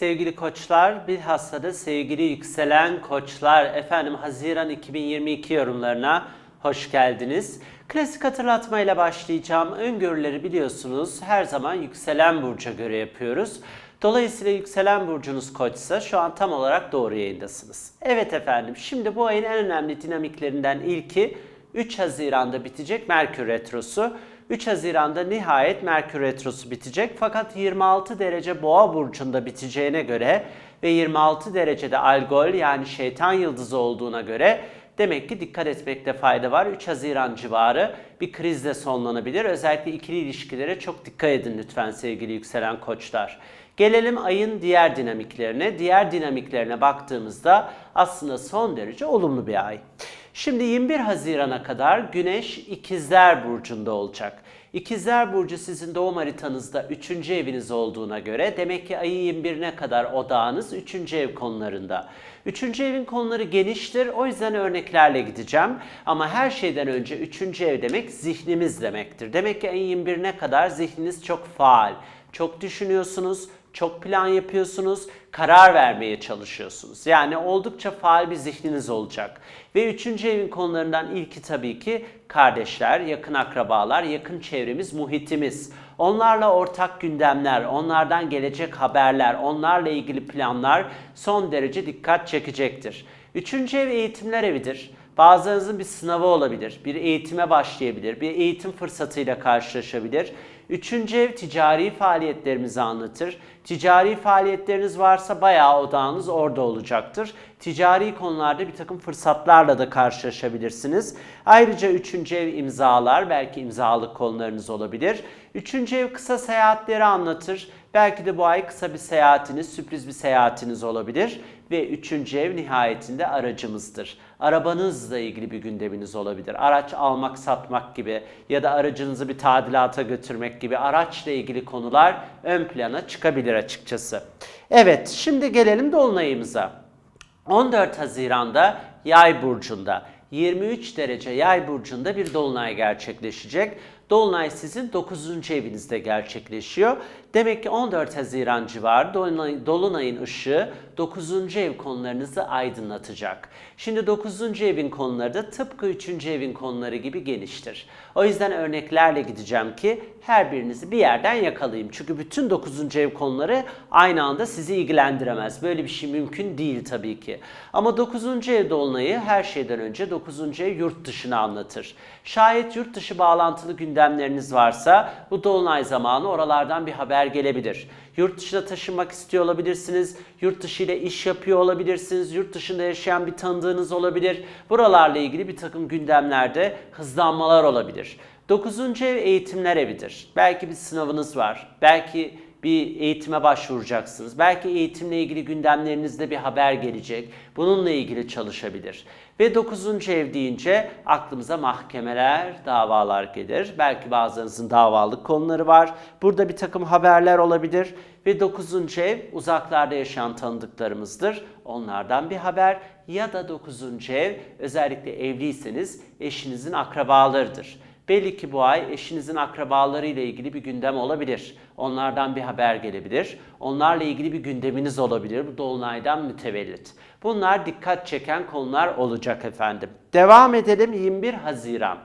Sevgili koçlar, bilhassa da sevgili yükselen koçlar, efendim Haziran 2022 yorumlarına hoş geldiniz. Klasik hatırlatmayla başlayacağım. Öngörüleri biliyorsunuz her zaman yükselen burca göre yapıyoruz. Dolayısıyla yükselen burcunuz koçsa şu an tam olarak doğru yayındasınız. Evet efendim, şimdi bu ayın en önemli dinamiklerinden ilki 3 Haziran'da bitecek Merkür Retrosu. 3 Haziran'da nihayet Merkür Retrosu bitecek. Fakat 26 derece Boğa burcunda biteceğine göre ve 26 derecede Algol yani şeytan yıldızı olduğuna göre demek ki dikkat etmekte fayda var. 3 Haziran civarı bir krizle sonlanabilir. Özellikle ikili ilişkilere çok dikkat edin lütfen sevgili yükselen koçlar. Gelelim ayın diğer dinamiklerine. Diğer dinamiklerine baktığımızda aslında son derece olumlu bir ay. Şimdi 21 Haziran'a kadar Güneş İkizler Burcu'nda olacak. İkizler Burcu sizin doğum haritanızda 3. eviniz olduğuna göre demek ki ayın 21'ine kadar odağınız 3. ev konularında. 3. evin konuları geniştir o yüzden örneklerle gideceğim. Ama her şeyden önce 3. ev demek zihnimiz demektir. Demek ki ayın 21'ine kadar zihniniz çok faal, çok düşünüyorsunuz, çok plan yapıyorsunuz, karar vermeye çalışıyorsunuz. Yani oldukça faal bir zihniniz olacak. Ve üçüncü evin konularından ilki tabii ki kardeşler, yakın akrabalar, yakın çevremiz, muhitimiz. Onlarla ortak gündemler, onlardan gelecek haberler, onlarla ilgili planlar son derece dikkat çekecektir. Üçüncü ev eğitimler evidir. Bazılarınızın bir sınavı olabilir, bir eğitime başlayabilir, bir eğitim fırsatıyla karşılaşabilir. Üçüncü ev ticari faaliyetlerimizi anlatır. Ticari faaliyetleriniz varsa bayağı odağınız orada olacaktır. Ticari konularda bir takım fırsatlarla da karşılaşabilirsiniz. Ayrıca üçüncü ev imzalar, belki imzalık konularınız olabilir. Üçüncü ev kısa seyahatleri anlatır. Belki de bu ay kısa bir seyahatiniz, sürpriz bir seyahatiniz olabilir. Ve üçüncü ev nihayetinde aracımızdır. Arabanızla ilgili bir gündeminiz olabilir. Araç almak, satmak gibi ya da aracınızı bir tadilata götürmek gibi araçla ilgili konular ön plana çıkabilir açıkçası. Evet, şimdi gelelim dolunayımıza. 14 Haziran'da Yay burcunda 23 derece Yay burcunda bir dolunay gerçekleşecek. Dolunay sizin 9. evinizde gerçekleşiyor. Demek ki 14 Haziran civarı Dolunay, Dolunay'ın ışığı 9. ev konularınızı aydınlatacak. Şimdi 9. evin konuları da tıpkı 3. evin konuları gibi geniştir. O yüzden örneklerle gideceğim ki her birinizi bir yerden yakalayayım. Çünkü bütün 9. ev konuları aynı anda sizi ilgilendiremez. Böyle bir şey mümkün değil tabii ki. Ama 9. ev dolunayı her şeyden önce 9. ev yurt dışını anlatır. Şayet yurt dışı bağlantılı gündemleriniz varsa bu dolunay zamanı oralardan bir haber gelebilir. Yurt dışına taşınmak istiyor olabilirsiniz. Yurt dışı ile iş yapıyor olabilirsiniz. Yurt dışında yaşayan bir tanıdığınız olabilir. Buralarla ilgili bir takım gündemlerde hızlanmalar olabilir. 9. ev eğitimler evidir. Belki bir sınavınız var. Belki bir eğitime başvuracaksınız. Belki eğitimle ilgili gündemlerinizde bir haber gelecek. Bununla ilgili çalışabilir. Ve 9. ev deyince aklımıza mahkemeler, davalar gelir. Belki bazılarınızın davalık konuları var. Burada bir takım haberler olabilir. Ve 9. ev uzaklarda yaşayan tanıdıklarımızdır. Onlardan bir haber ya da 9. ev özellikle evliyseniz eşinizin akrabalarıdır. Belli ki bu ay eşinizin akrabaları ile ilgili bir gündem olabilir. Onlardan bir haber gelebilir. Onlarla ilgili bir gündeminiz olabilir. Bu dolunaydan mütevellit. Bunlar dikkat çeken konular olacak efendim. Devam edelim 21 Haziran.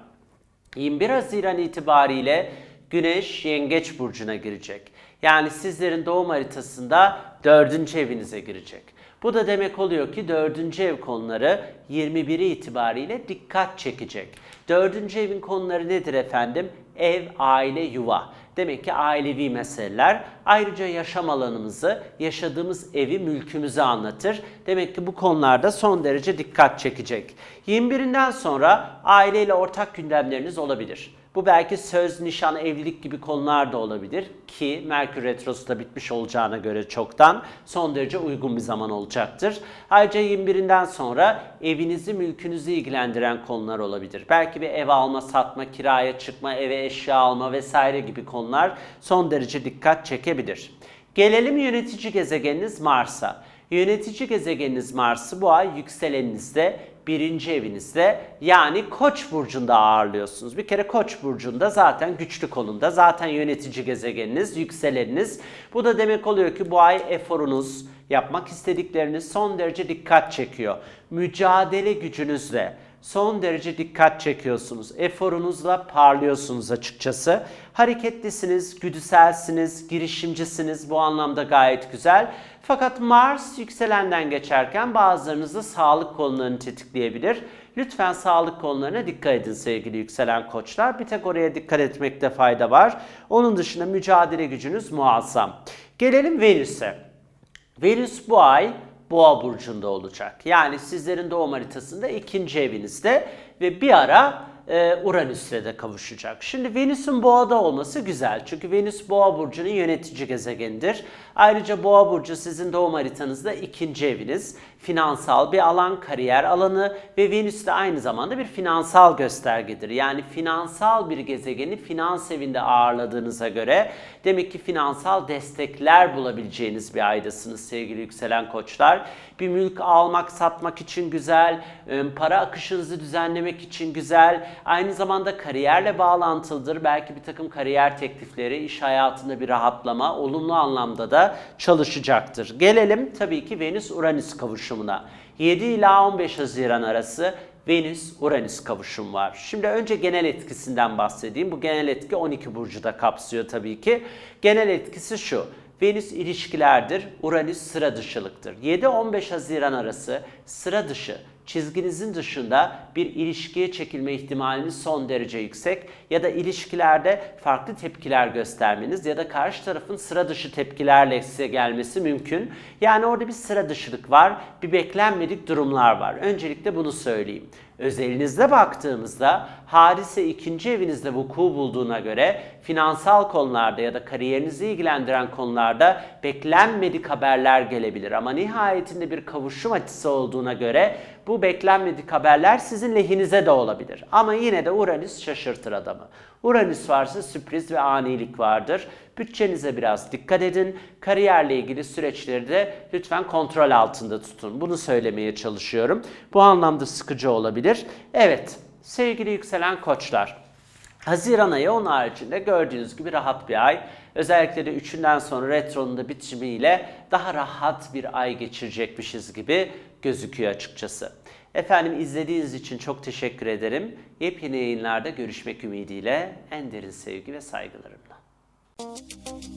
21 Haziran itibariyle Güneş Yengeç burcuna girecek. Yani sizlerin doğum haritasında 4. evinize girecek. Bu da demek oluyor ki 4. ev konuları 21'i itibariyle dikkat çekecek. 4. evin konuları nedir efendim? Ev, aile, yuva. Demek ki ailevi meseleler. Ayrıca yaşam alanımızı, yaşadığımız evi, mülkümüzü anlatır. Demek ki bu konularda son derece dikkat çekecek. 21'inden sonra aileyle ortak gündemleriniz olabilir. Bu belki söz, nişan, evlilik gibi konular da olabilir ki Merkür Retrosu da bitmiş olacağına göre çoktan son derece uygun bir zaman olacaktır. Ayrıca 21'inden sonra evinizi, mülkünüzü ilgilendiren konular olabilir. Belki bir ev alma, satma, kiraya çıkma, eve eşya alma vesaire gibi konular son derece dikkat çekebilir. Gelelim yönetici gezegeniniz Mars'a. Yönetici gezegeniniz Mars'ı bu ay yükseleninizde, birinci evinizde yani Koç burcunda ağırlıyorsunuz. Bir kere Koç burcunda zaten güçlü konumda. Zaten yönetici gezegeniniz, yükseleniniz. Bu da demek oluyor ki bu ay eforunuz, yapmak istedikleriniz son derece dikkat çekiyor. Mücadele gücünüzle son derece dikkat çekiyorsunuz. Eforunuzla parlıyorsunuz açıkçası. Hareketlisiniz, güdüselsiniz, girişimcisiniz. Bu anlamda gayet güzel. Fakat Mars yükselenden geçerken bazılarınızda sağlık konularını tetikleyebilir. Lütfen sağlık konularına dikkat edin sevgili yükselen koçlar. Bir tek oraya dikkat etmekte fayda var. Onun dışında mücadele gücünüz muazzam. Gelelim Venüs'e. Venüs bu ay Boğa burcunda olacak. Yani sizlerin doğum haritasında ikinci evinizde ve bir ara e, Uranüs'le de kavuşacak. Şimdi Venüs'ün Boğa'da olması güzel. Çünkü Venüs Boğa burcunun yönetici gezegenidir. Ayrıca Boğa burcu sizin doğum haritanızda ikinci eviniz. Finansal bir alan, kariyer alanı ve Venüs de aynı zamanda bir finansal göstergedir. Yani finansal bir gezegeni finans evinde ağırladığınıza göre demek ki finansal destekler bulabileceğiniz bir aydasınız sevgili yükselen koçlar. Bir mülk almak, satmak için güzel, e, para akışınızı düzenlemek için güzel, aynı zamanda kariyerle bağlantılıdır. Belki bir takım kariyer teklifleri, iş hayatında bir rahatlama, olumlu anlamda da çalışacaktır. Gelelim tabii ki Venüs-Uranüs kavuşumuna. 7 ila 15 Haziran arası Venüs-Uranüs kavuşum var. Şimdi önce genel etkisinden bahsedeyim. Bu genel etki 12 burcu da kapsıyor tabii ki. Genel etkisi şu. Venüs ilişkilerdir, Uranüs sıra dışılıktır. 7-15 Haziran arası sıra dışı, çizginizin dışında bir ilişkiye çekilme ihtimaliniz son derece yüksek ya da ilişkilerde farklı tepkiler göstermeniz ya da karşı tarafın sıra dışı tepkilerle size gelmesi mümkün. Yani orada bir sıra dışılık var, bir beklenmedik durumlar var. Öncelikle bunu söyleyeyim. Özelinizde baktığımızda hadise ikinci evinizde vuku bulduğuna göre finansal konularda ya da kariyerinizi ilgilendiren konularda beklenmedik haberler gelebilir. Ama nihayetinde bir kavuşum açısı olduğuna göre bu beklenmedik haberler sizin lehinize de olabilir. Ama yine de Uranüs şaşırtır adamı. Uranüs varsa sürpriz ve anilik vardır. Bütçenize biraz dikkat edin. Kariyerle ilgili süreçleri de lütfen kontrol altında tutun. Bunu söylemeye çalışıyorum. Bu anlamda sıkıcı olabilir. Evet, sevgili yükselen koçlar. Haziran ayı onun haricinde gördüğünüz gibi rahat bir ay. Özellikle de üçünden sonra retronun da bitimiyle daha rahat bir ay geçirecekmişiz gibi gözüküyor açıkçası. Efendim izlediğiniz için çok teşekkür ederim. Yepyeni yayınlarda görüşmek ümidiyle en derin sevgi ve saygılarımla. Música